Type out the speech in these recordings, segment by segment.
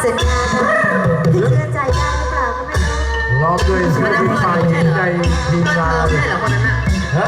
เสร็จงานเชื่อใจได้หรือเปล่าก็ไม่รู้รอบด้วยศิลปินชดีใจดีใจดีมาเลยฮะ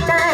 anta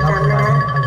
咱们